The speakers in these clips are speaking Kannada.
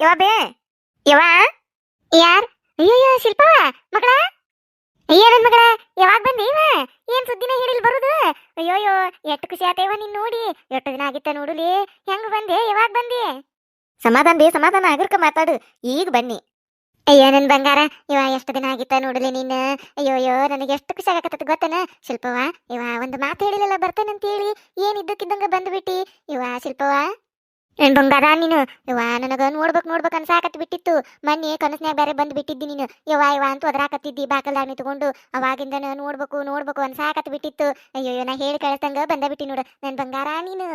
ಯವ ಬೇ ಯವ ಯಾರ್? ಅಯ್ಯಯ್ಯೋ, ಶಿಲ್ಪ, ಮಗಳ? ಏನನ್ ಮಗಳ, ಯಾವಾಗ ಬಂದಿ ಏನ್ ಸುದ್ದಿನ ಹೇಳಿಲ್ ಬರುದು? ಅಯ್ಯೋಯ್ಯೋ, ಎಷ್ಟು ಖುಷಿ ಆತೇವ ನೀನ್ ನೋಡಿ. ಎಷ್ಟು ದಿನ ಆಗಿತ್ತ ನೋಡುಲಿ. ಹೆಂಗ್ ಬಂದೆ, ಯಾವಾಗ ಬಂದಿ? ಸಮಾಧಾನ ಬೇ, ಸಮಾಧಾನ ಆಗಿರ್ಕ ಮಾತಾಡು. ಈಗ ಬನ್ನಿ. ಅಯ್ಯೋ, ನನ್ ಬಂಗಾರ, ಇವ ಎಷ್ಟು ದಿನ ಆಗಿತ್ತ ನೋಡಲಿ ನೀನು? ಅಯ್ಯೋ ಅಯ್ಯೋ ನನಗೆ ಎಷ್ಟು ಖುಷಿ ಆಗತ್ತ ಗೊತ್ತನ? ಶಿಲ್ಪವ ಇವ ಒಂದು ಮಾತು ಹೇಳಿಲ್ಲಲ್ಲ ಬರ್ತೇನಂತೇಳಿ. ಏನ್ ಇದ್ದಕ್ಕಿದ್ದಂಗ ಬಂದ್ಬಿಟ್ಟಿ? ಇವ ಶಿಲ್ಪವ ಬಂಗಾರ ನೀನು. ಯವ್ವ, ನನಗ ನೋಡ್ಬೇಕು ನೋಡ್ಬೇಕು ಅನ್ಸಾಕತ್ ಬಿಟ್ಟಿತ್ತು. ಮೊನ್ನೆ ಕನಸ್ನ್ಯಾಗ ಬೇರೆ ಬಂದ್ ಬಿಟ್ಟಿದ್ದಿ ನೀನು. ಯವ್ವ ಯವ್ವ ಅಂತ ಅದ್ರಾಕತ್ತಿದ್ದಿ ಬಾಕಲ್ದಾಗ ನಿಂತ್ಕೊಂಡು ಅವಾಗಿಂದ ನೋಡ್ಬೇಕು ನೋಡ್ಬೇಕು ಅನ್ಸಾಕತ್ ಬಿಟ್ಟಿತ್ತು. ಅಯ್ಯೋ ನಾ ಹೇಳಿ ಕಳಿಸ್ತಂಗ ಬಂದ ಬಿಟ್ಟಿ ನೋಡು. ನನ್ ಬಂಗಾರ ನೀನು.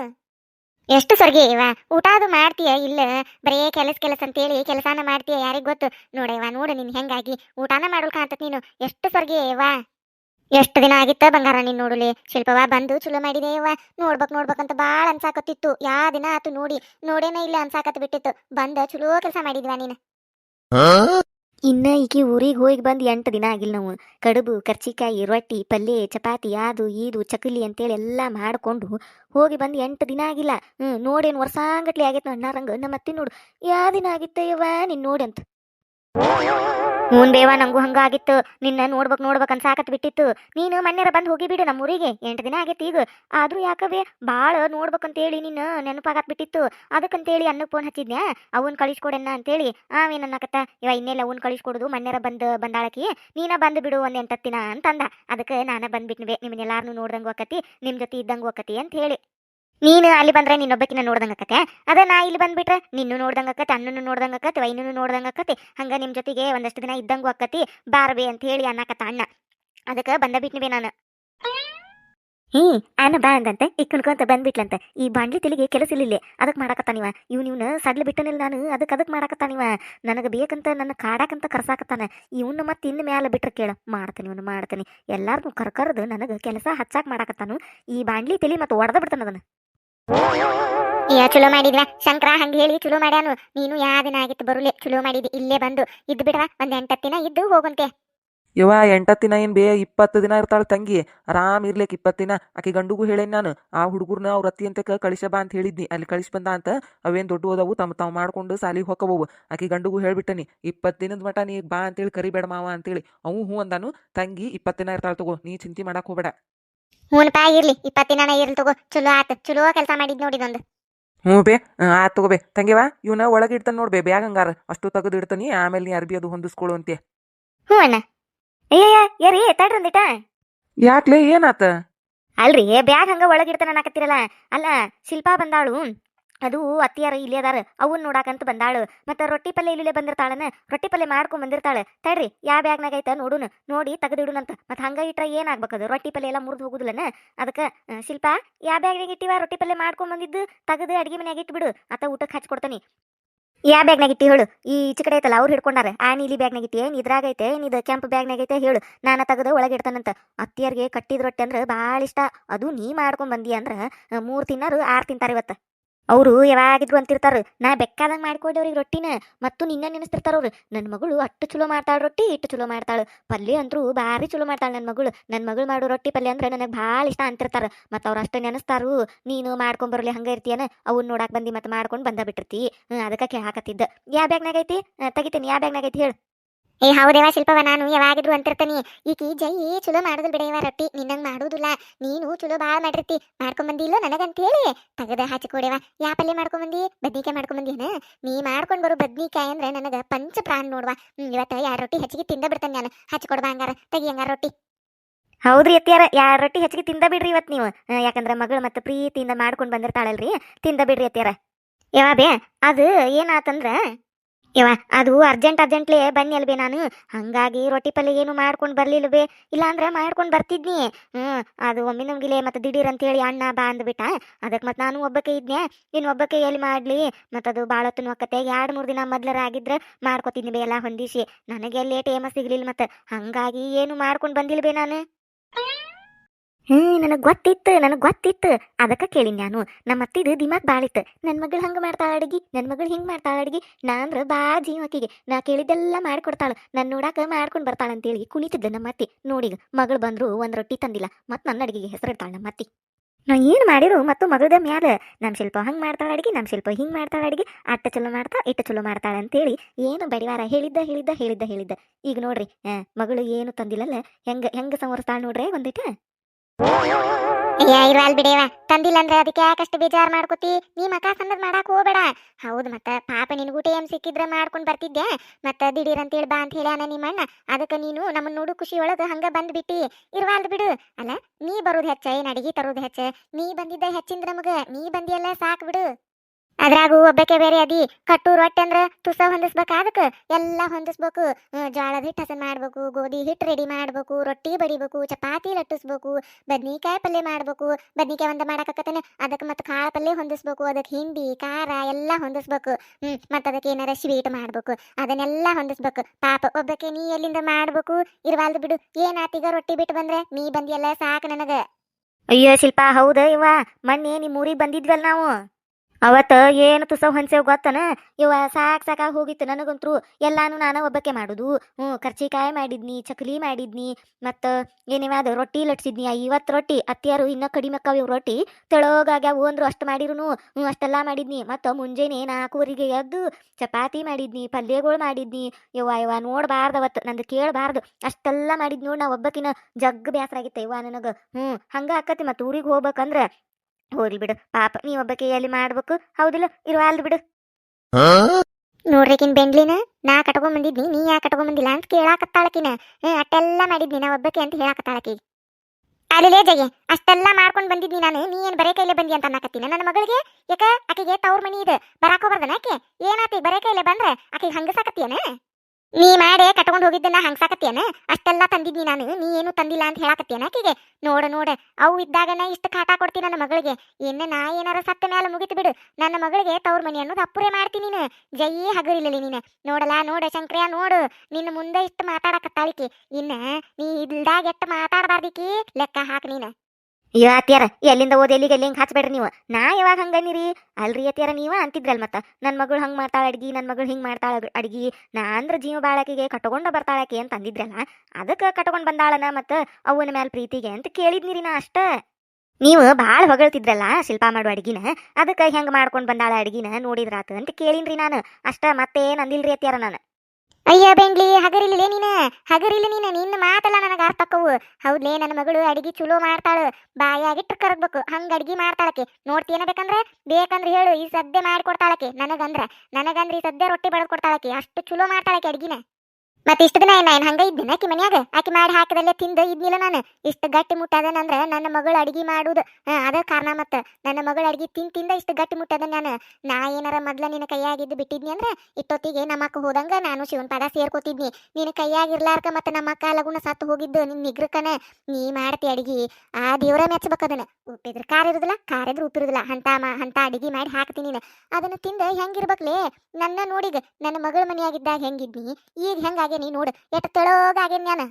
ಎಷ್ಟು ಸ್ವರ್ಗಿ ಇವ ಊಟ ಅದು ಮಾಡ್ತೀಯ ಇಲ್ಲ? ಬರೇ ಕೆಲಸ ಕೆಲಸ ಅಂತೇಳಿ ಕೆಲಸಾನ ಮಾಡ್ತೀಯ ಯಾರಿಗ್ ಗೊತ್ತು? ನೋಡ ಇವ ನೋಡು ನೀನ್ ಹೆಂಗಾಗಿ. ಊಟಾನ ಮಾಡೋಲ್ ಅಂತ ನೀನು. ಎಷ್ಟು ಸ್ವರ್ಗಿ ಇವ ಎಷ್ಟು ದಿನ ಆಗಿತ್ತ ಬಂಗಾರ ನೀನ್ ನೋಡುಲಿ? ಶಿಲ್ಪವ ಬಂದು ಚಲೋ ಮಾಡಿದೇವ ನೋಡ್ಬೇಕ್ ನೋಡ್ಬೇಕಂತ ಬಾಳ ಅನ್ಸಾಕತ್ತಿತ್ತು. ಯಾ ದಿನ ಆತು ನೋಡಿ, ನೋಡೇನ ಇಲ್ಲ ಅನ್ಸಾಕತ್ ಬಿಟ್ಟಿತ್ತು. ಬಂದ ಚಲೋ ಕೆಲಸ ಮಾಡಿದ್ವ ನೀನು? ಇನ್ನ ಈಕಿ ಊರಿಗೆ ಹೋಗಿ ಬಂದು ಎಂಟು ದಿನ ಆಗಿಲ್ಲ ನಾವು. ಕಡುಬು, ಕರ್ಚಿಕಾಯಿ, ರೊಟ್ಟಿ, ಪಲ್ಯ, ಚಪಾತಿ ಅದು ಈದು, ಚಕಲಿ ಅಂತೇಳಿ ಎಲ್ಲ ಮಾಡಿಕೊಂಡು ಹೋಗಿ ಬಂದು ಎಂಟು ದಿನ ಆಗಿಲ್ಲ. ಹ್ಞೂ ನೋಡೇನು ವರ್ಷಾಂಗಟ್ಲೆ ಆಗೈತೆ ಅಣ್ಣಾರಂಗ. ನಮ್ಮ ಅತ್ತಿ ನೋಡು ಯಾವ ದಿನ ಆಗಿತ್ತಯ್ಯವ ನೀನು ಅಂತ. ಬೇವ ನಂಗೂ ಹಂಗಾಗಿತ್ತು. ನಿನ್ನ ನೋಡ್ಬೇಕು ನೋಡ್ಬೇಕು ಅನ್ಸಾಕತ್ ಬಿಟ್ಟಿತ್ತು. ನೀನು ಮೊನ್ನೆರ ಬಂದು ಹೋಗಿಬಿಡು ನಮ್ಮ ಊರಿಗೆ ಎಂಟು ದಿನ ಆಗೈತಿ ಈಗ. ಆದ್ರೂ ಯಾಕವೇ ಭಾಳ ನೋಡ್ಬೇಕಂತೇಳಿ ನಿನ್ನ ನೆನಪಾಗತ್ ಬಿಟ್ಟಿತ್ತು. ಅದಕ್ಕಂತೇಳಿ ಅನ್ನ ಫೋನ್ ಹಚ್ಚಿದ್ನ್ಯಾ? ಅವನ್ ಕಳಿಸ್ಕೊಡೆನ್ನ ಅಂತೇಳಿ. ಆವೇನ್ ಅನ್ನಕತ್ತ ಇವ ಇನ್ನೆಲ್ಲ ಅವನ್ ಕಳಿಸ್ಕೊಡುದು ಮನ್ಯಾರ ಬಂದು ಬಂದಾಳಕಿ. ನೀನ ಬಂದು ಬಿಡು ಒಂದ್ ಎಂಟತ್ತು ದಿನ ಅಂತಂದ. ಅದಕ್ಕೆ ನಾನ ಬಂದ್ಬಿಟ್ನಿವೆ. ನಿಮ್ಮನ್ನೆಲ್ಲಾರನು ನೋಡ್ದಂಗ ಹೋಕತಿ ನಿಮ್ ಜೊತೆ ಇದ್ದಂಗ ಹೋಕತಿ ಅಂತ ಹೇಳಿ ನೀನು ಅಲ್ಲಿ ಬಂದ್ರೆ ನಿನ್ನೊಬ್ಬಕಿನ ನೋಡ್ದಂಗ ಆಕತ್ತೆ. ಅದ ನಾ ಇಲ್ಲಿ ಬಂದ್ಬಿಟ್ರೆ ನಿನ್ನೂ ನೋಡ್ದಂಗ ಆಕತ್ತೆ, ಅಣ್ಣನು ನೋಡ್ದಂಗ ಆಕತ್ತೆ, ವೈನೂ ನೋಡ್ದಂಗ ಆಕತ್ತೆ. ಹಂಗ ನಿಮ್ ಜೊತೆಗೆ ಒಂದಷ್ಟು ದಿನ ಇದ್ದಂಗು ಆಕತಿ ಬಾರ್ಬಿ ಅಂತ ಹೇಳಿ ಅನ್ನಕತ್ತ ಅಣ್ಣ. ಅದಕ್ಕೆ ಬಂದ ನಾನು. ಹ್ಮ್ ಅಣ್ಣ ಬಾ ಅಂದಂತೆ, ಈ ಕುಣ್ಕೊಂತ ಬಂದ್ಬಿಟ್ಲಂತೆ. ಈ ಬಾಂಡ್ಲಿ ತಿಳಿಗೆ ಕೆಲಸ ಇಲ್ಲ ಅದಕ್ಕೆ ಮಾಡಾಕತ್ತಾನಿವ ಇವ್ ನೀವ್ನ ಸಡ್ಲು ಬಿಟ್ಟನಿಲ್ಲ ನಾನು ಅದಕ್ಕೆ ಅದಕ್ಕೆ ಮಾಡಾಕತ್ತಾನಿವ ನನಗೆ ಬೇಕಂತ ನನ್ನ ಕಾಡಾಕಂತ ಕರ್ಸಾಕತ್ತಾನ. ಇವ್ನ ಮತ್ತೆ ಇನ್ನು ಮ್ಯಾಲ ಬಿಟ್ರೆ ಕೇಳು. ಮಾಡ್ತೀನಿ ಇವನು, ಮಾಡ್ತೀನಿ. ಎಲ್ಲಾರ್ಗೂ ಕರ್ಕರ್ದು ನನಗೆ ಕೆಲಸ ಹಚ್ಚಾಕ್ ಮಾಡಾಕತ್ತಾನು. ಈ ಬಾಂಡ್ಲಿ ತಲಿ ಮತ್ತೆ ಒಡೆದ ಬಿಡ್ತಾನ ಅದನ್ನ. ಯಾ ಚಲೋ ಮಾಡಿದ್ವ. ಶಂಕರ, ಹಂಗೆ ಹೇಳಿ ಚಲೋ ಮಾಡ್ಯಾನು. ನೀನು ಯಾ ದಿನ ಆಗಿತ್ತು ಬರುಲೆ? ಚಲೋ ಮಾಡಿದಿ, ಇಲ್ಲೇ ಬಂದು. ಇದ್ದು ಬಿಡವ, ಒಂದ್ ಎಂಟತ್ತಿನ ದಿನ ಇದ್ದು ಹೋಗಂತೆ. ಯವ್ವ ಎಂಟತ್ತು ದಿನ ಏನು ಬೇ, ಇಪ್ಪತ್ತು ದಿನ ಇರ್ತಾಳ ತಂಗಿ. ಆರಾಮ್ ಇರ್ಲಿಕ್ಕೆ ಇಪ್ಪತ್ತು ದಿನ. ಆಕೆ ಗಂಡುಗೂ ಹೇಳೇನಿ ನಾನು. ಆ ಹುಡುಗರ್ನ ಅವ್ರ ಅತ್ತಿ ಅಂತ ಕಳಿಸಬಾ ಅಂತ ಹೇಳಿದ್ನಿ. ಅಲ್ಲಿ ಕಳಿಸಿ ಬಂದ ಅಂತ ಅವೇನ್ ದೊಡ್ಡ ಓದವು ತಮ್ಮ ತಾವು ಮಾಡ್ಕೊಂಡು ಸಾಲಿಗೆ ಹೊಕ್ಕವು ಆಕಿ ಗಂಡುಗೂ ಹೇಳ್ಬಿಟ್ಟನಿ ಇಪ್ಪತ್ತು ದಿನದ ಮಟ ನೀ ಬಾ ಅಂತೇಳಿ ಕರಿಬೇಡ ಮಾವ ಅಂತೇಳಿ ಅವು ಹೂ ಅಂದಾನು, ತಂಗಿ ಇಪ್ಪತ್ತು ದಿನ ಇರ್ತಾಳ ತಗೋ, ನೀ ಚಿಂತೆ ಮಾಡಕ್ ಹೋಗ್ಬೇಡ. ಹ್ಞೂನಪ್ಪ ಇರ್ಲಿ ಇಪ್ಪತ್ತಿನ ಇರ್ಲಿ ತಗೋ. ಚಲೋ ಆತ ಚಲೋ ಕೆಲಸ ಮಾಡಿದ್ ನೋಡಿದೊಂದು ಹ್ಞೂ ಬೇ ಆತ್ ತಗೋಬೇ ತಂಗಿವ ಇವನ ಒಳಗೆ ಇಡ್ತಾನೆ ನೋಡ್ಬೇ ಬ್ಯಾಗ್ ಹಂಗಾರ. ಅಷ್ಟು ತೆಗೆದು ಇಡ್ತಾನಿ ಆಮೇಲೆ ನೀ ಅರ್ಬಿ ಅದು ಹೊಂದಿಸ್ಕೊಳು ಅಂತೆ ಹ್ಞೂ ಅಣ್ಣ. ಅಯ್ಯಯ್ಯ ಯಾರಿ ತಡ್ರಿ ಒಂದಿಟ ಯಾಕ್ಲೆ ಏನಾತ? ಅಲ್ರಿ ಬ್ಯಾಗ್ ಹಂಗ ಒಳಗಿಡ್ತಾನ ಅನ್ನಕತ್ತಿರಲ್ಲ. ಅಲ್ಲ ಶಿಲ್ಪಾ ಬಂದಾಳು. ಅದು ಅತ್ತಿಯಾರ ಇಲ್ಲಿ ಅದಾರ. ಅವನ್ ನೋಡಾಕಂತ ಬಂದಾಳು. ಮತ್ತ ರೊಟ್ಟಿ ಪಲ್ಯ ಇಲ್ಲೇ ಬಂದಿರ್ತಾಳನ ರೊಟ್ಟಿ ಪಲ್ಯ ಮಾಡ್ಕೊಂಡ್ ಬಂದಿರ್ತಾಳೆ. ತಡ್ರಿ, ಯಾ ಬ್ಯಾಗ್ನಾಗ ಐತ ನೋಡುನು, ನೋಡಿ ತೆಗೆದಿಡುನಂತ. ಮತ್ತ ಹಂಗ ಇಟ್ರ ಏನಾಗ್ಬೇಕದು ರೊಟ್ಟಿ ಪಲ್ಯ ಎಲ್ಲ ಮುರಿದು ಹೋಗುದಿಲ್ಲನ? ಅದಕ್ಕ ಶಿಲ್ಪ ಯಾವ ಬ್ಯಾಗ್ನಾಗ ಇಟ್ಟಿವ ರೊಟ್ಟಿ ಪಲ್ಯ ಮಾಡ್ಕೊಂಡ್ ಬಂದಿದ್ದು? ತೆಗೆದು ಅಡಿಗೆ ಮನ್ಯಾಗ ಇಟ್ಬಿಡು. ಆತ ಊಟಕ್ಕೆ ಹಚ್ಕೊಡ್ತಾನಿ. ಯಾ ಬ್ಯಾಗ್ನಾಗ ಇಟ್ಟಿ ಹೇಳು. ಈ ಈಚೆ ಕಡೆ ಐತಲ್ಲ, ಅವ್ರು ಹಿಡ್ಕೊಂಡಾರ. ಆ ನೀಲಿ ಬ್ಯಾಗ್ನಾಗ ಇಟ್ಟಿ, ಏನ್ ಇದ್ರಾಗ ಐತೆ, ಏನ್ ಇದು ಕೆಂಪು ಬ್ಯಾಗ್ನಾಗ ಐತೆ ಹೇಳು. ನಾನು ತೆಗೆದು ಒಳಗೆ ಇಡ್ತಾನಂತ. ಅತ್ತಿಯರ್ಗೆ ಕಟ್ಟಿದ ರೊಟ್ಟಿ ಅಂದ್ರೆ ಭಾಳ ಇಷ್ಟ. ಅದು ನೀ ಮಾಡ್ಕೊಂಡ್ ಬಂದಿ ಅಂದ್ರ, ಮೂರ್ ತಿನ್ನಾರು ಆರ್ ತಿಂತಾರ ಇವತ್ತ. ಅವರು ಯಾವಾಗಿದ್ರು ಅಂತಿರ್ತಾರ, ನಾ ಬೇಕಾದಂಗ್ ಮಾಡ್ಕೊಡಿ ಅವ್ರಿಗೆ ರೊಟ್ಟಿನ, ಮತ್ತು ನಿನ್ನ ನೆನೆಸ್ತಿರ್ತಾರ ಅವ್ರು. ನನ್ನ ಮಗಳು ಅಟ್ಟು ಚಲೋ ಮಾಡ್ತಾಳ ರೊಟ್ಟಿ ಇಟ್ಟು ಚಲೋ ಮಾಡ್ತಾಳ. ಪಲ್ಯ ಅಂದ್ರು ಭಾರಿ ಚಲೋ ಮಾಡ್ತಾಳ ನನ್ನ ಮಗಳು. ನನ್ನ ಮಗಳು ಮಾಡೋ ರೊಟ್ಟಿ ಪಲ್ಯ ಅಂದ್ರೆ ನನಗೆ ಭಾಳ ಇಷ್ಟ ಅಂತಿರ್ತಾರ. ಮತ್ತು ಅವ್ರು ಅಷ್ಟು ನೆನೆಸ್ತಾರು, ನೀನು ಮಾಡ್ಕೊಂಡ್ ಬರಲಿ ಹಂಗ ಇರ್ತೀಯನ? ಅವನ್ನ ನೋಡಾಕ್ ಬಂದಿ ಮತ್ತೆ ಮಾಡ್ಕೊಂಡು ಬಂದ ಬಿಟ್ಟಿರ್ತಿ. ಅದಕ್ಕೆ ಕೇಳಾಕತ್ತಿದ್ದ. ಯಾ ಬ್ಯಾಗ್ನಾಗೈತಿ ತೆಗಿತೀನಿ. ಯಾ ಬ್ಯಾಗ್ನಾಗೈತಿ ಹೇಳು. ಏ ಹೌದೇವ ಶಿಲ್ಪವ, ನಾನು ಯಾವಾಗಿದ್ರು ಅಂತಿರ್ತಾನಿ. ಈಕಿ ಜೈ ಚಲೋ ಮಾಡುದಿಲ್ಲ ಬಿಡೆಯವ ರೊಟ್ಟಿ. ನಿನ್ನಂಗ್ ಮಾಡುದಿಲ್ಲ. ನೀನು ಚಲೋ ಬಾಳ್ ಮಾಡಿರ್ತಿ. ಮಾಡ್ಕೊಂಡ್ ಬಂದಿಲ್ಲ ನನಗಂತ ಹೇಳಿ ತಗದ ಹಾಚಿಕೊಡೆವ. ಯಾ ಪಲ್ಯ ಮಾಡ್ಕೊಂಬಂದಿ? ಬದ್ನಿಕಾಯಿ ಮಾಡ್ಕೊಂಡ್ ಬಂದಿನ ನೀ ಮಾಡ್ಕೊಂಡ್ ಬರೋ ಬದ್ನಿಕಾಯಿ ಅಂದ್ರೆ ನನಗೆ ಪಂಚ ಪ್ರಾಣ ನೋಡ್ವಾ ಇವತ್ತು ಯಾರ ರೊಟ್ಟಿ ಹೆಚ್ಚಿಗೆ ತಿಂದ ಬಿಡ್ತಾನೆ ನಾನು. ಹಚ್ಕೊಡ್ಬಾ ಹಂಗಾರ. ತೆಗಿ ಹಂಗಾರ ರೊಟ್ಟಿ. ಹೌದ್ರಿ ಅತ್ತಿಯಾರ. ಯಾರ ರೊಟ್ಟಿ ಹೆಚ್ಚಿಗೆ ತಿಂದ ಬಿಡ್ರಿ ಇವತ್ತು ನೀವು. ಯಾಕಂದ್ರೆ ಯಾಕಂದ್ರ ಮಗಳು ಮತ್ತೆ ಪ್ರೀತಿಯಿಂದ ಮಾಡ್ಕೊಂಡ್ ಬಂದಿರ್ತಾಳಲ್ರಿ. ತಿಂದ ಬಿಡ್ರಿ ಅತ್ತಿಯಾರ. ಯಾವ ಬೇ, ಅದು ಏನಾತಂದ್ರ ಯವ ಅದು ಅರ್ಜೆಂಟ್ ಅರ್ಜೆಂಟ್ಲೇ ಬನ್ನಿ ಅಲ್ಬೇ ನಾನು. ಹಂಗಾಗಿ ರೊಟ್ಟಿ ಪಲ್ಯ ಏನು ಮಾಡ್ಕೊಂಡು ಬರ್ಲಿಲ್ಲ ಬೇ ಇಲ್ಲಾಂದ್ರೆ ಮಾಡ್ಕೊಂಡು ಬರ್ತಿದ್ನಿ. ಹ್ಞೂ ಅದು ಒಮ್ಮೆ ನಮ್ಗಿಲೆ ಮತ್ತೆ ದಿಢೀರ್ ಅಂತೇಳಿ ಅಣ್ಣ ಬಾ ಅಂದ್ಬಿಟ್ಟ. ಅದಕ್ಕೆ ಮತ್ತೆ ನಾನು ಒಬ್ಬಕ್ಕೆ ಇದ್ನೆ. ಇನ್ನು ಒಬ್ಬಕ್ಕೆ ಎಲ್ಲಿ ಮಾಡಲಿ? ಮತ್ತು ಅದು ಭಾಳ ಹೊತ್ತು ಹೊಕ್ಕತ್ತೆ ಎರಡು, ಮೂರು ದಿನ ಮೊದ್ಲರ ಆಗಿದ್ರೆ ಮಾಡ್ಕೊತಿದ್ನಿ ಬೇ ಎಲ್ಲ ಹೊಂದಿಸಿ. ನನಗೆ ಲೇಟ್ ಏಮ ಸಿಗ್ಲಿಲ್ಲ ಮತ್ತೆ. ಹಂಗಾಗಿ ಏನು ಮಾಡ್ಕೊಂಡು ಬಂದಿಲ್ಲ ಬೇ ನಾನು? ಹ್ಞೂ ನನಗೆ ಗೊತ್ತಿತ್ತು ನನಗೆ ಗೊತ್ತಿತ್ತು. ಅದಕ್ಕೆ ಕೇಳಿನಿ ನಾನು. ನಮ್ಮ ಅತ್ತಿದು ದಿಮಾಗ್ ಬಾಳಿತ್ತು. ನನ್ನ ಮಗಳು ಹಂಗೆ ಮಾಡ್ತಾಳ ಅಡ್ಗಿ ನನ್ನ ಮಗಳು ಹಿಂಗೆ ಮಾಡ್ತಾಳ ಅಡ್ಗಿ. ನಾ ಅಂದ್ರೆ ಬಾ ಜೀವ ಆಕಿಗೆ. ನಾ ಕೇಳಿದ್ದೆಲ್ಲ ಮಾಡ್ಕೊಡ್ತಾಳ. ನನ್ನ ನೋಡಾಕ ಮಾಡ್ಕೊಂಡು ಬರ್ತಾಳ ಅಂತೇಳಿ ಕುಣಿತಿದ್ದೆ ನಮ್ಮ ಅತ್ತಿ ನೋಡಿಗ ಮಗಳು ಬಂದ್ರು ಒಂದು ರೊಟ್ಟಿ ತಂದಿಲ್ಲ. ಮತ್ತು ನನ್ನ ಅಡಿಗೆಗೆ ಹೆಸರಿಡ್ತಾಳ ನಮ್ಮ ಅತ್ತಿ ನಾ ಏನು ಮಾಡಿರು ಮತ್ತು ಮಗಳದ ಮ್ಯಾಲ? ನಮ್ ಶಿಲ್ಪ ಹಂಗೆ ಮಾಡ್ತಾಳ ಅಡಿಗೆ, ನಮ್ ಶಿಲ್ಪ ಹಿಂಗೆ ಮಾಡ್ತಾಳ ಅಡಿಗೆ. ಅಟ್ಟ ಚಲೋ ಮಾಡ್ತಾ, ಇಟ್ಟ ಚಲೋ ಮಾಡ್ತಾಳೆ ಅಂತೇಳಿ ಏನು ಬಡಿವಾರ ಹೇಳಿದ್ದ ಹೇಳಿದ್ದ ಹೇಳಿದ್ದ ಹೇಳಿದ್ದ. ಈಗ ನೋಡ್ರಿ ಮಗಳು ಏನು ತಂದಿಲ್ಲಲ್ಲ? ಹೆಂಗ ಹೆಂಗ ಸಂವರಿಸ್ತಾಳೆ ನೋಡ್ರಿ, ಒಂದಿಟ್ಟು? ಇರ್ವಾಲ್ ಬಿಡೇವ ತಂದಿಲ್ಲ ಅಂದ್ರೆ ಅದಕ್ಕೆ ಯಾಕಷ್ಟು ಬೇಜಾರ್ ಮಾಡ್ಕೋತಿ? ನೀ ಮಕ ಸಣ್ಣದ್ ಮಾಡಾಕ್ ಹೋಗ್ಬೇಡ. ಹೌದು ಮತ್ತ, ಪಾಪ ನಿನ್ಗೂಟ ಏನ್ ಸಿಕ್ಕಿದ್ರೆ ಮಾಡ್ಕೊಂಡ್ ಬರ್ತಿದ್ದೆ ಮತ್ತ ದಿಢೀರ್ ಅಂತೇಳಿ ಬಾ ಅಂತ ಹೇಳ್ಯಾನ ನಿಮ್ಮ ಅಣ್ಣ. ಅದಕ್ಕೆ ನೀನು ನಮ್ಮನ್ನ ನೋಡು ಖುಷಿ ಒಳಗ ಹಂಗ ಬಂದ್ ಬಿಟ್ಟಿ ಇರ್ವಾಲ್ದು ಬಿಡು. ಅಲ್ಲ, ನೀ ಬರೋದ್ ಹೆಚ್ಚ, ಏನ್ ಅಡಿಗೆ ತರೋದ್ ಹೆಚ್ಚ? ನೀ ಬಂದಿದ್ದ ಹೆಚ್ಚಿಂದ್ರ ನಮಗ ನೀ ಬಂದಿಯಲ್ಲ ಸಾಕ್ ಬಿಡು. ಅದ್ರಾಗೂ ಒಬ್ಬಕ್ಕೆ ಬೇರೆ ಅದಿ. ಕಟ್ಟು ರೊಟ್ಟಿ ಅಂದ್ರ ತುಸ ಹೊಂದಿಸ್ಬೇಕ. ಅದಕ್ಕ ಎಲ್ಲ ಹೊಂದಿಸ್ಬೇಕು. ಜೋಳದ ಹಿಟ್ಟು ಹಸನ್ ಮಾಡ್ಬೇಕು, ಗೋಧಿ ಹಿಟ್ಟು ರೆಡಿ ಮಾಡ್ಬೇಕು, ರೊಟ್ಟಿ ಬಡಿಬೇಕು, ಚಪಾತಿ ಲಟ್ಟಿಸ್ಬೇಕು, ಬದ್ನಿಕಾಯಿ ಪಲ್ಯ ಮಾಡ್ಬೇಕು, ಬದ್ನಿಕಾಯಿ ಒಂದ್ ಮಾಡಾಕತ್ತೇನೆ ಅದಕ್ಕೆ ಮತ್ತೆ ಕಾಳು ಪಲ್ಯ ಹೊಂದಿಸ್ಬೇಕು ಅದಕ್ಕೆ ಹಿಂಡಿ, ಖಾರ ಎಲ್ಲ ಹೊಂದಿಸ್ಬೇಕು. ಹ್ಮ್, ಮತ್ತೆ ಅದಕ್ಕೆ ಏನಾರ ಸ್ವೀಟ್ ಮಾಡ್ಬೇಕು. ಅದನ್ನೆಲ್ಲ ಹೊಂದಿಸ್ಬೇಕು. ಪಾಪ ಒಬ್ಬಕ್ಕೆ ನೀ ಎಲ್ಲಿಂದ ಮಾಡ್ಬೇಕು? ಇರ್ವಾಲ್ದು ಬಿಡು. ಏನಾತೀಗ ರೊಟ್ಟಿ ಬಿಟ್ಟು ಬಂದ್ರೆ? ನೀ ಬಂದಿಯಲ್ಲ ಸಾಕು ನನಗ. ಅಯ್ಯೋ ಶಿಲ್ಪ, ಹೌದ ಇವ ಮೊನ್ನೆ ನಿಮ್ಮ ಊರಿಗೆ ಬಂದಿದ್ವಲ್ಲ ನಾವು. ಅವತ್ತ ಏನು ತುಸ ಹೊಂದ್ಸೇವ್ ಗೊತ್ತನ? ಇವ ಸಾಕ್ ಸಾಕಾಗಿ ಹೋಗಿತ್ತು ನನಗಂತ್ರು. ಎಲ್ಲಾನು ನಾನು ಒಬ್ಬಕ್ಕೆ ಮಾಡುದು. ಹ್ಞೂ, ಕರ್ಚಿಕಾಯಿ ಮಾಡಿದ್ನಿ, ಚಕ್ಲಿ ಮಾಡಿದ್ನಿ, ಮತ್ತು ಏನಿವ ಅದು ರೊಟ್ಟಿ ಲಟ್ಸಿದ್ನಿ. ಐವತ್ತು ರೊಟ್ಟಿ, ಅತ್ತಿಯಾರು ಇನ್ನೂ ಕಡಿಮೆ ಅಕ್ಕಾವ ಇವ್ ರೊಟ್ಟಿ. ತೆಳೋಗಾಗ್ಯಾವು ಅಂದ್ರು ಅಷ್ಟು ಮಾಡಿರುನು. ಹ್ಞೂ, ಅಷ್ಟೆಲ್ಲ ಮಾಡಿದ್ನಿ. ಮತ್ತು ಮುಂಜಾನೆ ನಾಲ್ಕೂವರೆಗೆ ಎದ್ದು ಚಪಾತಿ ಮಾಡಿದ್ನಿ, ಪಲ್ಯಗಳು ಮಾಡಿದ್ನಿ. ಇವ ಇವ ನೋಡಬಾರ್ದು ಅವತ್ತು. ನಂದು ಕೇಳಬಾರ್ದು. ಅಷ್ಟೆಲ್ಲ ಮಾಡಿದ್ ನೋಡಿ ನಾ ಒಬ್ಬಕಿನ ಜಗ್ ಬೇಸರ ಆಗಿತ್ತು ಇವ ನನಗೆ. ಹ್ಞೂ, ಹಂಗ ಆಕತಿ ಮತ್ತು ಊರಿಗೆ ಹೋಗ್ಬೇಕಂದ್ರೆ ಹೋಗ್ಲಿ ಬಿಡು ಪಾಪ ನೀ ಒಬ್ಬಕ್ಕೆ ಎಲ್ಲಿ ಮಾಡ್ಬೇಕು ಹೌದಿಲ್ಲ? ಇರುವಲ್ದು ಬಿಡು. ನೋಡ್ರಿಕಿನ್ ಬೆಂಡ್ಲಿನ ನಾ ಕಟ್ಕೊಂಡ್ ಬಂದಿದ್ನಿ ನೀ ಯಾಕೆ ಕಟ್ಕೊಂಡ್ ಬಂದಿಲ್ಲ ಅಂತ ಕೇಳಾಕತ್ತಾಳಕಿನ. ಹ್ಮ್ ಅಟ್ಟೆಲ್ಲ ಮಾಡಿದ್ನಿ ನಾ ಒಬ್ಬಕ್ಕೆ ಅಂತ ಹೇಳಾಕತ್ತಾಳಕಿ. ಅಲ್ಲೇ ಜಗೆ ಅಷ್ಟೆಲ್ಲ ಮಾಡ್ಕೊಂಡ್ ಬಂದಿದ್ನಿ ನಾನು ನೀ ಏನ್ ಬರೇ ಕೈಲೇ ಬಂದಿ ಅಂತ ಅನ್ನಕತ್ತೀನಿ ನನ್ನ ಮಗಳಿಗೆ? ಯಾಕ? ಆಕಿಗೆ ತವ್ರ ಮನಿ ಇದೆ ಬರಾಕೋ ಬರ್ದನ ಆಕೆ ಏನಾತಿ ಬರೇ ಕೈಲೇ ಬಂದ್ರೆ ಆಕಿಗೆ ಹಂಗಸಾಕತ್ತೀಯನ? ನೀ ಮಾಡೇ ಕಟ್ಕೊಂಡು ಹೋಗಿದ್ದನ್ನ ಹಂಗ್ಸಾಕತ್ತೇನ ಅಷ್ಟೆಲ್ಲ ತಂದಿದ್ನಿ ನಾನು. ನೀ ಏನು ತಂದಿಲ್ಲ ಅಂತ ಹೇಳಾಕತ್ತೇನ ಆಕಿಗೆ? ನೋಡು ನೋಡು. ಅವು ಇದ್ದಾಗನ ಇಷ್ಟು ಕಾಟ ಕೊಡ್ತೀನಿ ನನ್ನ ಮಗಳಿಗೆ. ಇನ್ನು ನಾ ಏನಾರ ಸತ್ತ ಮೇಲೆ ಮುಗಿತು ಬಿಡು. ನನ್ನ ಮಗಳಿಗೆ ತವ್ರ ಮನಿ ಅನ್ನೋದು ಅಪ್ಪುರೆ ಮಾಡ್ತೀನಿ ನೀನು. ಜೈ ಹಗರಿಲ್ಲಲಿ ನೀನು. ನೋಡಲ್ಲ ನೋಡ ಶಂಕ್ರಿಯ, ನೋಡು. ನಿನ್ನ ಮುಂದೆ ಇಷ್ಟು ಮಾತಾಡಕತ್ತಾಳಿಕಿ ಇನ್ನ ನೀ ಇಲ್ದಾಗ ಎಷ್ಟು ಮಾತಾಡಬಾರ್ದಿಕಿ ಲೆಕ್ಕ ಹಾಕ್ ನೀನು. ಅಯ್ಯೋ ಅತ್ಯಾರ ಎಲ್ಲಿಂದ ಓದಿ ಎಲ್ಲಿಗೆ ಎಲ್ಲಿ ಹಿಂಗೆ ಹಚ್ಬೇಡ್ರಿ ನೀವು? ನಾ ಯಾವಾಗ ಹಂಗನಿರಿ ಅಲ್ರಿ ಅತ್ಯಾರ ನೀವು ಅಂತಿದ್ರಲ್ ಮತ್ತೆ. ನನ್ನ ಮಗಳು ಹಂಗೆ ಮಾಡ್ತಾಳ ಅಡ್ಗಿ ನನ್ನ ಮಗಳು ಹಿಂಗೆ ಮಾಡ್ತಾಳ ಅಡ್ಗಿ. ನಾ ಅಂದ್ರ ಜೀವ ಬಾಳಕಿಗೆ ಕಟ್ಕೊಂಡ ಬರ್ತಾಳಕಿ ಅಂತ ಅಂದಿದ್ರಲ್ಲ, ಅದಕ್ಕೆ ಕಟ್ಕೊಂಡ್ ಬಂದಾಳನ ಮತ್ತ ಅವನ ಮ್ಯಾಲ ಪ್ರೀತಿಗೆ ಅಂತ ಕೇಳಿದ್ನಿರಿ ನಾ ಅಷ್ಟ. ನೀವು ಭಾಳ ಹೊಗಳ್ತಿದ್ರಲ್ಲ ಶಿಲ್ಪ ಮಾಡೋ ಅಡ್ಗಿನ, ಅದಕ್ಕೆ ಹೆಂಗೆ ಮಾಡ್ಕೊಂಡು ಬಂದಾಳ ಅಡ್ಗಿನ ನೋಡಿದ್ರಾತ ಅಂತ ಕೇಳಿನ್ರಿ ನಾನು. ಅಷ್ಟ ಮತ್ತೇನ್ ಅಂದಿಲ್ರಿ ಅತ್ಯಾರ ನಾನು. ಅಯ್ಯ ಬೆಂಗ್ಲಿ ಹಗರಿಲ್ಲ ನೀನ ಹಗರಿಲ್ಲ ನೀನ, ನಿನ್ನ ಮಾತಲ್ಲ ನನಗೆ ಅರ್ಥಕ್ಕವು ಹೌದ್ಲೇ, ನನ್ನ ಮಗಳು ಅಡಿಗೆ ಚಲೋ ಮಾಡ್ತಾಳ ಬಾಯಾಗಿಟ್ಟು ಕರಗ್ಬೇಕು, ಹಂಗ ಅಡಿಗೆ ಮಾಡ್ತಾಳಕ್ಕೆ. ನೋಡ್ತೀನ ಬೇಕಂದ್ರೆ? ಬೇಕಂದ್ರೆ ಹೇಳು, ಈ ಸದ್ದೆ ಮಾಡಿ ಕೊಡ್ತಾಳಕ್ಕೆ ನನಗಂದ್ರ. ನನಗಂದ್ರ ಈ ಸದ್ದೆ ರೊಟ್ಟಿ ಬಡದ್ ಕೊಡ್ತಾಳಕ್ಕೆ, ಅಷ್ಟು ಚಲೋ ಮಾಡ್ತಾಳಕ್ಕೆ ಅಡ್ಗಿನ. ಮತ್ತೆ ಇಷ್ಟು ದಿನ ನಾನು ಹಂಗ ಇದ್ದೀನಿ ಆಕಿ ಮನ್ಯಾಗ? ಆಕಿ ಮಾಡಿ ಹಾಕದಲ್ಲೇ ತಿಂದ ಇದ್ನಿಲ್ಲ ನಾನು. ಇಷ್ಟು ಗಟ್ಟಿ ಮುಟ್ಟದನಂದ್ರ ನನ್ನ ಮಗಳು ಅಡಿಗೆ ಮಾಡುದು. ಅದ ಕಾರಣ ಮತ್ತ ನನ್ನ ಮಗಳು ಅಡಿಗೆ ತಿನ್ ತಿಂದ ಇಷ್ಟು ಗಟ್ಟಿ ಮುಟ್ಟದ ನಾನು. ನಾ ಏನಾರ ಮೊದ್ಲ ನಿನ್ನ ಕೈಯಾಗಿದ್ದು ಬಿಟ್ಟಿದ್ನಿ ಅಂದ್ರೆ ಇಟ್ಟೊತ್ತಿಗೆ ನಮ್ಮಕ್ಕ ಹೋದಂಗ ನಾನು ಶಿವನ್ ಪದ ಸೇರ್ಕೋತಿದ್ನಿ. ನಿನ್ನ ಕೈಯಾಗಿರ್ಲಾರ್ಕ ಮತ್ತೆ ನಮ್ಮ ಅಕ್ಕ ಲಗುನ ಸತ್ತು ಹೋಗಿದ್ದು ನಿನ್ ನಿಗ್ರಕನ. ನೀ ಮಾಡ್ತಿ ಅಡಿಗೆ. ಆ ದೇವ್ರ ಮೆಚ್ಚಬೇಕದನ್ನ ಉಪ್ಪಿದ್ರ ಖಾರ ಇರುದಿಲ್ಲ ಖಾರ ಇದ್ರ ಉಪ್ಪಿರುದಿಲ್ಲ ಅಂತ ಅಂತ ಅಡಿಗೆ ಮಾಡಿ ಹಾಕ್ತೀನಿ ನೀನು. ಅದನ್ನ ತಿಂದ ಹೆಂಗಿರ್ಬೇಕ್ಲೇ? ನನ್ನ ನೋಡಿಗ ನನ್ನ ಮಗಳ ಮನೆಯಾಗಿದ್ದಾಗ ಹೆಂಗಿದ್ನಿ? ಈಗ ಹೆಂಗಾಗೇನಿ ನೋಡು. ಎಟ್ ತೆಳಗಾಗೇನಿ ನಾನು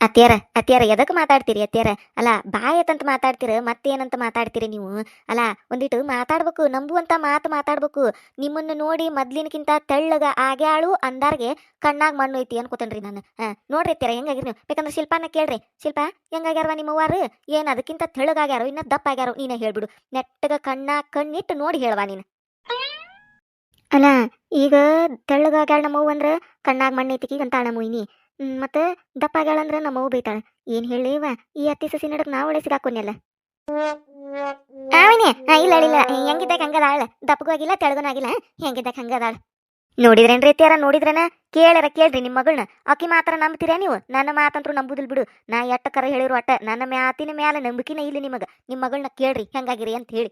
ಅತ್ಯಾರ ಅತ್ಯಾರ ಎದಕ್ಕೆ ಮಾತಾಡ್ತೀರಿ ಅತ್ಯಾರ ಅಲ್ಲ, ಬಾಯತಂತ ಮಾತಾಡ್ತೀರ, ಮತ್ತೇನಂತ ಮಾತಾಡ್ತೀರಿ ನೀವು? ಅಲ್ಲ, ಒಂದಿಟ್ಟು ಮಾತಾಡ್ಬೇಕು, ನಂಬುವಂತ ಮಾತು ಮಾತಾಡ್ಬೇಕು. ನಿಮ್ಮನ್ನು ನೋಡಿ ಮೊದ್ಲಿನಕ್ಕಿಂತ ತೆಳ್ಳಗ ಆಗ್ಯಾಳು ಅಂದಾರ್ಗೆ ಕಣ್ಣಾಗ ಮಣ್ಣು ಐತಿ ಅನ್ಕೋತೇನ್ರಿ ನಾನು. ಹಾ, ನೋಡ್ರಿ ಅತ್ಯಾರ ಹೆಂಗಾಗಿರಿ ನೀವು? ಬೇಕಂದ್ರೆ ಶಿಲ್ಪಾನ ಕೇಳ್ರಿ. ಶಿಲ್ಪ, ಹೆಂಗಾಗ್ಯಾರವ ನಿಮ್ಮವ್ವಾರು? ಏನು ಅದಕ್ಕಿಂತ ತೆಳ್ಳಗಾಗ್ಯಾರೋ, ಇನ್ನ ದಪ್ಪ ಆಗ್ಯಾರೋ ನೀನೇ ಹೇಳ್ಬಿಡು. ನೆಟ್ಟಗ ಕಣ್ಣ ಕಣ್ಣಿಟ್ಟು ನೋಡಿ ಹೇಳವಾ ನೀನು. ಅಲ್ಲ, ಈಗ ತೆಳ್ಳಗಾಗ್ಯಾಳ ನಮ್ಮವ್ವ ಅಂದ್ರೆ ಕಣ್ಣಾಗ ಮಣ್ಣು ಐತಿಕಿ ಅಂತಾಳ ಮೊಯ್ನಿ ಮತ್ತೆ ದಪ್ಪ ಆಗ್ಯಾಳ ಅಂದ್ರ ನಮ್ಮವ್ವ ಬೈತಾಳ. ಏನ್ ಹೇಳಿವ ಈ ಅತ್ತಿ ಸಸಿ ನಡಕ್ ನಾವ್ ಒಳ್ಳೆ ಸಿಗಾಕೊನ್ಯಲ್ಲ? ಆವಿನಿ ಇಲ್ಲ ಇಲ್ಲ ಹೆಂಗಿದ್ದಾಗ ಹಂಗದಾಳ ದಪ್ಪಗೂ ಆಗಿಲ್ಲ, ತೆಳಗನೂ ಆಗಿಲ್ಲ ಹೆಂಗಿದ್ದಾಗ ಹಂಗದಾಳ ನೋಡಿದ್ರೇನ್ರಿ ಅತ್ಯಾರ ನೋಡಿದ್ರನ? ಕೇಳ್ಯಾರ, ಕೇಳ್ರಿ ನಿಮ್ಮ ಮಗಳನ್ನ. ಆಕಿ ಮಾತ್ರ ನಂಬ್ತೀರಾ ನೀವು? ನನ್ನ ಮಾತಂತ್ರು ನಂಬುದಿಲ್ ಬಿಡು. ನಾ ಎಟ್ಟ ಕರ ಹೇಳಿರು ಅಟ್ಟ, ನನ್ನ ಮ್ಯಾತಿನ ಮ್ಯಾಲ ನಂಬಿಕೆನೇ ಇಲ್ಲ ನಿಮಗ. ನಿಮ್ಮ ಮಗಳನ್ನ ಕೇಳ್ರಿ, ಹೆಂಗಾಗಿರಿ ಅಂತ ಹೇಳಿ.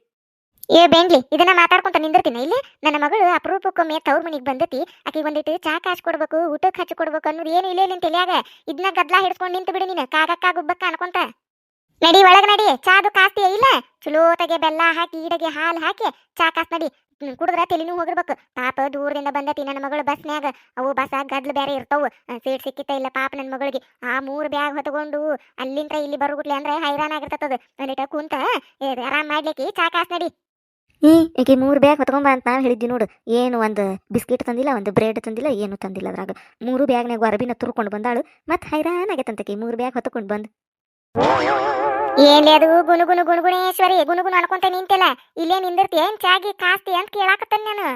ಏ ಬೆಂಗ್ಲಿ ಇದನ್ನ ಮಾತಾಡ್ಕೊಂತ ನಿಂದಿರ್ತೀನಿ. ಇಲ್ಲಿ ನನ್ನ ಮಗಳು ಅಪರೂಪಕ್ಕೊಮ್ಮೆ ತವ್ರ ಮನಿಗ್ ಬಂದತಿ. ಆಕಿ ಒಂದಿಟ್ಟು ಚಾ ಕಾಸ್ ಕೊಡ್ಬೇಕು ಊಟಕ್ಕೆ ಹಚ್ಚಿ ಕೊಡ್ಬೇಕು ಅನ್ನೋದು ಏನು ಇಲ್ಲ ನಿನ್ ತಲ್ಯಾಗ ಇದನ್ನ ಗದ್ಲಾ ಹಿಡ್ಸ್ಕೊಂಡು ನಿಂತು ಬಿಡು ನೀನು. ಕಾಗಕ್ಕ ಗುಬ್ಬಕ್ಕ ಅನ್ಕೊಂತ. ನಡಿ, ಒಳಗೆ ನಡಿ. ಚಾದು ಕಾಸ್ತಿ ಇಲ್ಲ. ಚಲೋತಗೆ ಬೆಲ್ಲ ಹಾಕಿ, ಈಡಗೆ ಹಾಲು ಹಾಕಿ, ಚಾ ಕಾಸ್ ನಡಿ. ಕುಡಿದ್ರೆ ತಲೆನೂ ಹೋಗಿರ್ಬೇಕು. ಪಾಪ ದೂರದಿಂದ ಬಂದತಿ ನನ್ನ ಮಗಳು ಬಸ್ನ್ಯಾಗ. ಅವು ಬಸ ಗದ್ಲು ಬೇರೆ ಇರ್ತಾವು. ಸೀಟ್ ಸಿಕ್ಕಿತ್ತ ಇಲ್ಲ ಪಾಪ ನನ್ನ ಮಗಳಿಗೆ. ಆ ಮೂರು ಬ್ಯಾಗ್ ಹೊತ್ಕೊಂಡು ಅಲ್ಲಿಂದ ಇಲ್ಲಿ ಬರುಗುಟ್ಲಿ ಅಂದ್ರೆ ಹೈರಾಣ ಆಗಿರ್ತದ ಒಂದಿಟ ಕುಂತ ಆರಾಮ್ ಮಾಡ್ಲಿಕ್ಕೆ ಚಾ ಕಾಸ್ ನಡಿ. ಈ ಈಕೆ ಮೂರು ಬ್ಯಾಗ್ ಹೊತ್ಕೊಂಬ ಅಂತ ನಾವು ಹೇಳಿದ್ವಿ ನೋಡು. ಏನು ಒಂದು ಬಿಸ್ಕಿಟ್ ತಂದಿಲ್ಲ ಒಂದು ಬ್ರೆಡ್ ತಂದಿಲ್ಲ ಏನು ತಂದಿಲ್ಲ ಅದ್ರಾಗ. ಮೂರು ಬ್ಯಾಗ್ನಾಗ ಅರಬಿನ ತುರ್ಕೊಂಡು ಬಂದಾಳು. ಮತ್ತೆ ಹೈರಾಣ ಆಗೈತಂತಕಿ ಮೂರು ಬ್ಯಾಗ್ ಹೊತ್ಕೊಂಡು ಬಂದು. ಏನ್ ಅದು? ಗುನು ಗುನು ಗುಣಗುಣೇಶ್ವರಿ ಗುನು ಗುನು ಅನ್ಕೊಂತ ನಿಂತಿಲ್ಲ. ಇಲ್ಲೇ ನಿಂದಿರ್ತಿ ಏನ್ ಚಾಗಿ ಕಾಸ್ತಿ ಅಂತ ಕೇಳಾಕತ್ತಾನ ನಾನು.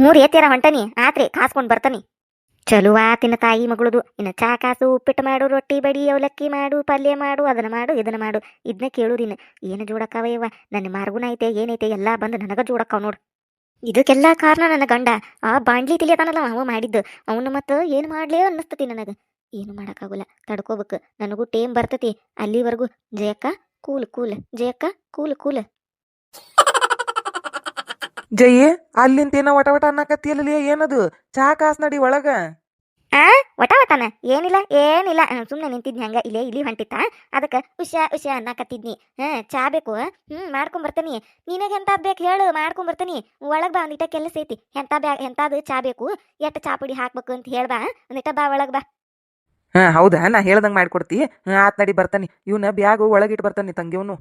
ಮೂರು ಏತಿಯಾರ ಹೊಂಟನಿ ಆತ್ರಿ ಕಾಸ್ಕೊಂಡು ಬರ್ತಾನಿ. ಚಲೋ ಆತಿನ ತಾಯಿ ಮಗಳದು. ಇನ್ನ ಚಾ ಕಾಸು, ಉಪ್ಪಿಟ್ಟು ಮಾಡು, ರೊಟ್ಟಿ, ಬಡಿ, ಅವಲಕ್ಕಿ ಮಾಡು, ಪಲ್ಯ ಮಾಡು, ಅದನ್ನ ಮಾಡು, ಇದನ್ನ ಮಾಡು. ಇದನ್ನ ಕೇಳುದಿನ ಏನು ಜೋಡಕ್ಕವಯ್ಯವ ನನ್ನ ಮಾರ್ಗುನ ಐತೆ, ಏನೈತೆ, ಎಲ್ಲಾ ಬಂದು ನನಗ ಜೋಡಕ್ಕವ್ ನೋಡು. ಇದಕ್ಕೆಲ್ಲ ಕಾರಣ ನನ್ನ ಗಂಡ. ಆ ಬಾಂಡ್ಲಿ ತಿಳಿಯತಾನಲ್ಲ ಅವ ಮಾಡಿದ್ದು. ಅವನು ಮತ್ತ ಏನು ಮಾಡ್ಲೇ ಅನ್ನಿಸ್ತತಿ ನನಗ. ಏನು ಮಾಡಕ್ಕಾಗಲ್ಲ, ತಡ್ಕೋಬೇಕು. ನನಗೂ ಟೇಮ್ ಬರ್ತತಿ. ಅಲ್ಲಿವರೆಗೂ, ಜಯಕ್ಕ, ಕೂಲ್ ಕೂಲ್, ಜಯಕ್ಕ, ಕೂಲ್ ಕೂಲ್. ಜಯಿ ಅಲ್ಲಿಂತ ಏನೋ ವಟ ವಟ ಅನ್ನಕತ್ತಿಯಲ್ಲ ಏನದು? ಚಾ ಕಾಸ್ ನಡಿ ಒಳಗ. ಆ ಒಟ ಒಟನ ಏನಿಲ್ಲ ಏನಿಲ್ಲ. ಸುಮ್ಮನೆ ನಿಂತಿದ್ನಿ ಹಂಗ ಇಲ್ಲೇ ಇಲ್ಲಿ ಹೊಂಟಿತ್ತ. ಅದಕ್ಕೆ ಉಷಾ ಉಷಾ ಅನ್ನಕತ್ತಿದ್ನಿ. ಹಾ ಚಾ ಬೇಕು. ಹ್ಮ್ ಮಾಡ್ಕೊಂಡ್ ಬರ್ತೀನಿ ನಿನಗೆ ಎಂತ ಬೇಕು ಹೇಳು ಮಾಡ್ಕೊಂಡ್ ಬರ್ತೇನಿ ಒಳಗ್ ಬಾ ಒಂದಿಟ ಕೆಲಸ ಐತಿ. ಎಂತ ಬ್ಯಾ ಎಂತಾದ್ ಚಾ ಬೇಕು. ಎಟ್ಟ ಚಾ ಪುಡಿ ಹಾಕ್ಬೇಕು ಅಂತ ಹೇಳ್ಬಾ ಒಂದಿಟ ಬಾ ಒಳಗ್ ಬಾ. ಹಾ ಹೌದಾ? ನಾ ಹೇಳ್ದಂಗ್ ಮಾಡ್ಕೊಡ್ತಿ. ಆತ್ ನಡಿ ಬರ್ತಾನಿ. ಇವನ ಬ್ಯಾಗ್ ಒಳಗಿಟ್ಟು ಬರ್ತಾನಿ ತಂಗಿಯವನು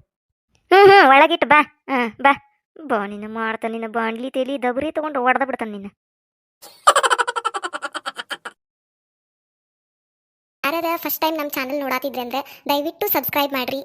ಹ್ಮ್ ಹ್ಮ್ ಒಳಗಿಟ್ಟು ಬಾ. ಹಾ ಬಾ. ಬಾ ನಿನ್ನ ಮಾಡ್ತಾನ ನಿನ್ನ ಬಾಂಡ್ಲಿ ತೇಲಿ ದಬರಿ ತಗೊಂಡು ಹೊಡೆದ ಬಿಡ್ತಾನೆ ನಿನ್ನ. ಅರದ ಫಸ್ಟ್ ಟೈಮ್ ನಮ್ಮ ಚಾನಲ್ ನೋಡಾತಿದ್ರೆ ಅಂದ್ರೆ ದಯವಿಟ್ಟು ಸಬ್ಸ್ಕ್ರೈಬ್ ಮಾಡ್ರಿ.